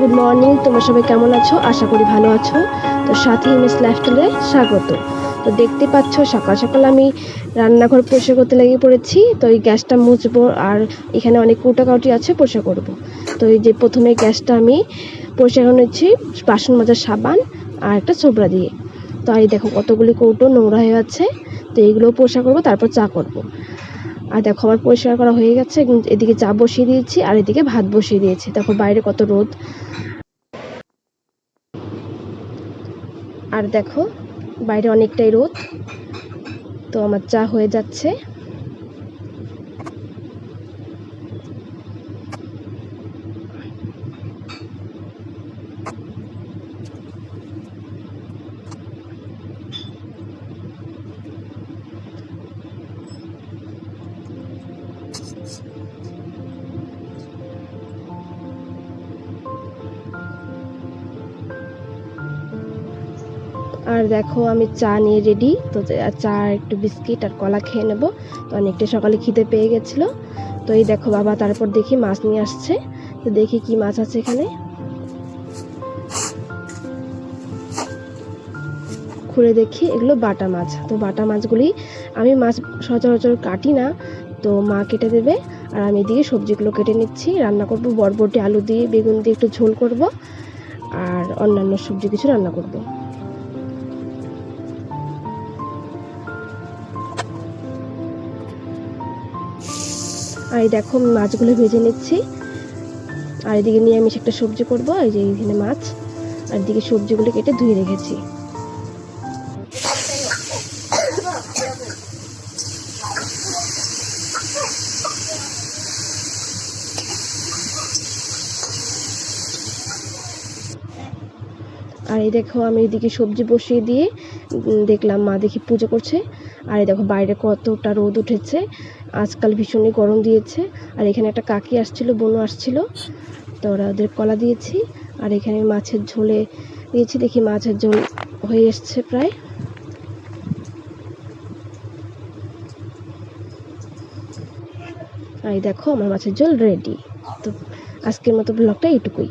Good morning তোমরা সবাই কেমন আছো? আশা করি ভালো আছো। তো সাথে মিস লাইফস্টাইলে স্বাগত। তো দেখতে পাচ্ছ, সকাল সকাল আমি রান্নাঘর পরিষ্কার করতে লেগে পড়েছি। তো এই গ্যাসটা মুছবো আর এখানে অনেক কুটাকাউটি আছে পরিষ্কার করব। তো এই যে প্রথমে গ্যাসটা আমি পরিষ্কার করে নিচ্ছি, বাসন মাজার সাবান আর একটা ছোবড়া দিয়ে। তো এই দেখো কতগুলি কৌটো নোংরা হয়ে আছে। তো এইগুলো পরিষ্কার করব, তারপর চা করব। আর দেখো, আমার পরিষ্কার করা হয়ে গেছে এদিকে চা বসিয়ে দিয়েছি, আর এদিকে ভাত বসিয়ে দিয়েছি। দেখো, বাইরে কত রোদ। আর দেখো, বাইরে অনেকটাই রোদ। তো আমার চা হয়ে যাচ্ছে। আর দেখো আমি চা নিয়ে রেডি তো চা- একটু বিস্কিট আর কলা খেয়ে নেব। তো অনেকটা সকালে খিদে পেয়ে গেছিল। তো এই দেখো বাবা, তারপর দেখি মাছ নিয়ে আসছে। তো দেখি কি মাছ আছে এখানে। খুলে দেখি, এগুলো বাটা মাছ। তো বাটা মাছগুলি আমি মাছ সচরাচর কাটি না। তো মা কেটে দেবে। আর আমি এদিকে সবজিগুলো কেটে নিচ্ছি। রান্না করব বরবটি, আলু দিয়ে, বেগুন দিয়ে একটু ঝোল করব। আর অন্যান্য সবজি কিছু রান্না করব। আর এই দেখো মাছগুলো ভেজে নিচ্ছি। আর এদিকে নিয়ে আমি একটা সবজি করব, এই যে এখানে মাছ। আর এদিকে সবজিগুলো কেটে ধুয়ে রেখেছি। আর এই দেখো আমি এদিকে সবজি বসিয়ে দিয়ে দেখলাম মা দেখি পুজো করছে। আর এই দেখো বাইরে কতটা রোদ উঠেছে, আজকাল ভীষণই গরম দিয়েছে। আর এখানে একটা কাকি আসছিল বোনও আসছিল, তো ওরা ওদের কলা দিয়েছি। আর এখানে মাছের ঝোলে দিয়েছি, দেখি মাছের ঝোল হয়ে এসছে প্রায়। আর এই দেখো আমার মাছের ঝোল রেডি তো আজকের মতো ব্লগটা এইটুকুই।